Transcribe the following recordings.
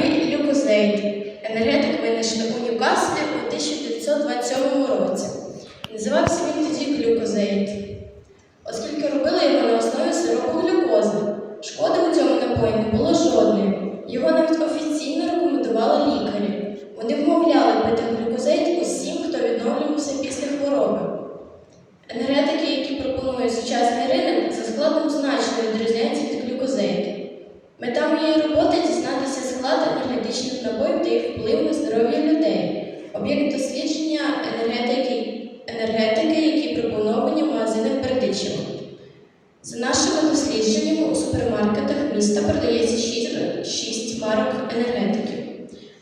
називають Люкозейд. Енергетик винайшли у Ньюкаслі у 1927 році. Називався він тоді глюкозейд, оскільки робили його на основі сиропу глюкози. Шкоди у цьому напої не було енергетичних напоїв та їх вплив на здоров'я людей. Об'єкт дослідження енергетики, енергетики, які пропоновані в магазинах Бердичева. За нашими дослідженнями у супермаркетах міста продається 6, 6 марок енергетиків: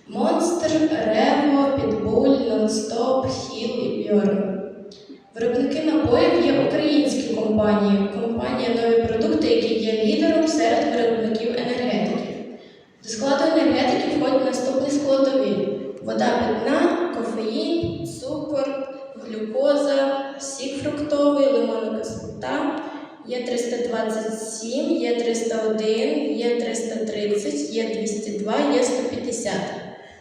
Монстр, Рево, Підбуль, Нонстоп, Хіл і Бьорн. Виробники напоїв є українські компанії, компанія нові продукти, які є лідером глюкоза, сік фруктовий, лимонна кислота, є 327, є 301, є 330, є 202, є 150.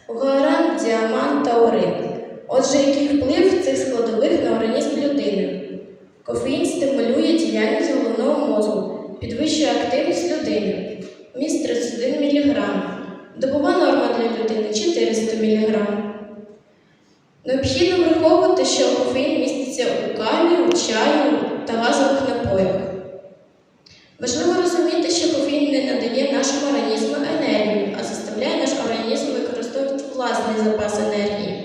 Гуаран, діамант та урин. Отже, який вплив цих складових на організм людини? Кофеїн стимулює діяльність головного мозку, підвищує активність людини. Міст 31 мг. Добова норма для людини 400 мг. Необхідно враховувати, що кофеїн міститься у каві, у чаю та газових напоях. Важливо розуміти, що кофеїн не надає нашому організму енергію, а заставляє наш організм використовувати власний запас енергії.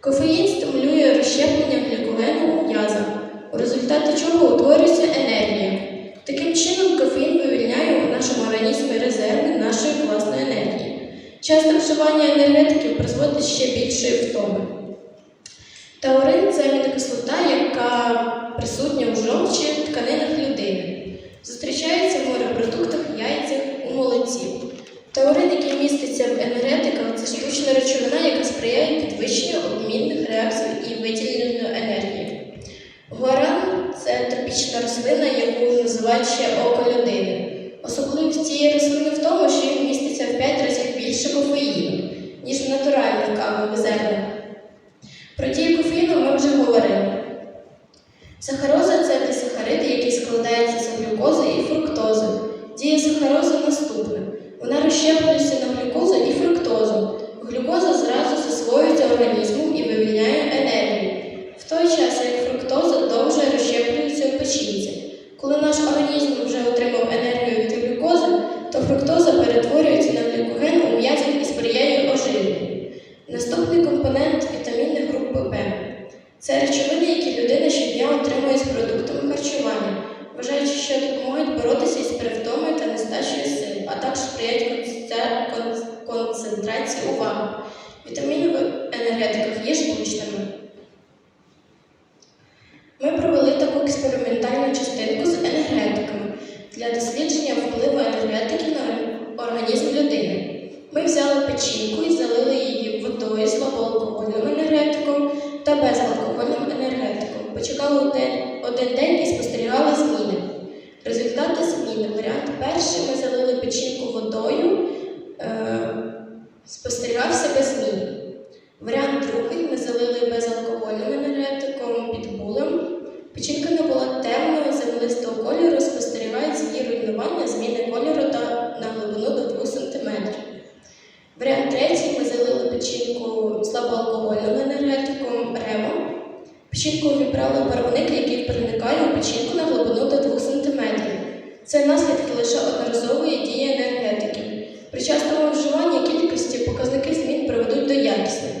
Кофеїн стимулює розщеплення глікогену у м'язах, у результаті чого утворюється енергія. Таким чином, кофеїн вивільняє у нашому організмі резерви нашої власної енергії. Часте вживання енергетиків призводить ще більшої втоми. Таурин це амінокислота, яка присутня у жовчі тканинах людини. Зустрічається в морепродуктах, яйцях, у молоці. Таурин, який міститься в енергетиках, це штучна речовина, яка сприяє підвищенню обмінних реакцій і виділенню енергії. Гуаран це тропічна рослина, яку називають ще око людини. Особливість цієї рослини в тому, що він міститься в 5 разів більше кофеїну, ніж в натуральних кавових зернах. Ми вже говорили. Сахароза це дисахариди, які складаються з глюкози і фруктози. Дія сахарози наступна. Це речовини, які людина щодня отримує з продуктами харчування, вважаючи, що допомагають боротися із перевтомою та нестачею сил, а також сприяють концентрації уваги. Вітаміни в енергетиках є штучними. Ми провели таку експериментальну частинку з енергетиками для дослідження впливу енергетики на організм людини. Ми взяли печінку і залили її водою слабоалкогольним енергетиком та енергетиком. Почекали один, один день і спостерігали зміни. Результати зміни. Варіант перший ми залили печінку водою, е, спостерігався без змін. Варіант другий ми залили безалкогольним енергетиком під булем. Печінка не була темного землистого кольору, спостерігається її руйнування, зміни кольору та на глибину до 2 см. Варіант третій ми залили печінку слабоалкогольним енергетиком. Печінку увібрали барвник, який проникає у печінку на глибину до 2 см. Це наслідки лише одноразової дії енергетики. При частому вживанні кількості показники змін приведуть до якісних.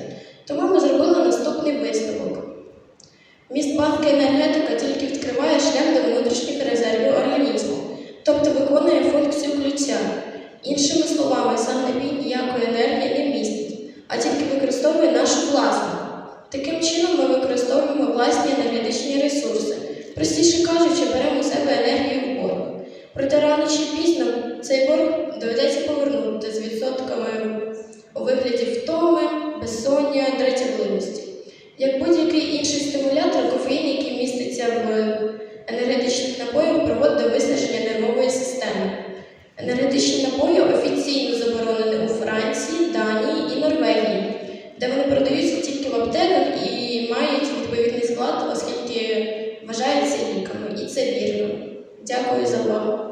Тому ми зробили наступний висновок. Міст банки енергетика тільки відкриває шлях до внутрішніх резервів організму, тобто виконує функцію ключа. Іншими словами, сам напій ніякої енергії не містить, а тільки використовує нашу власну. Таким чином ми використовуємо власні енергетичні ресурси. Простіше кажучи, беремо у себе енергію в борг. Проте рано чи пізно цей борг доведеться повернути з відсотками у вигляді втоми, безсоння, дратівливості. Як будь-який інший стимулятор, кофеїн, який міститься в енергетичних напоях, приводить до виснаження нервової системи. Енергетичні напої офіційно заборонені у Франції, Данії і Норвегії, де вони продаються Дякую за увагу.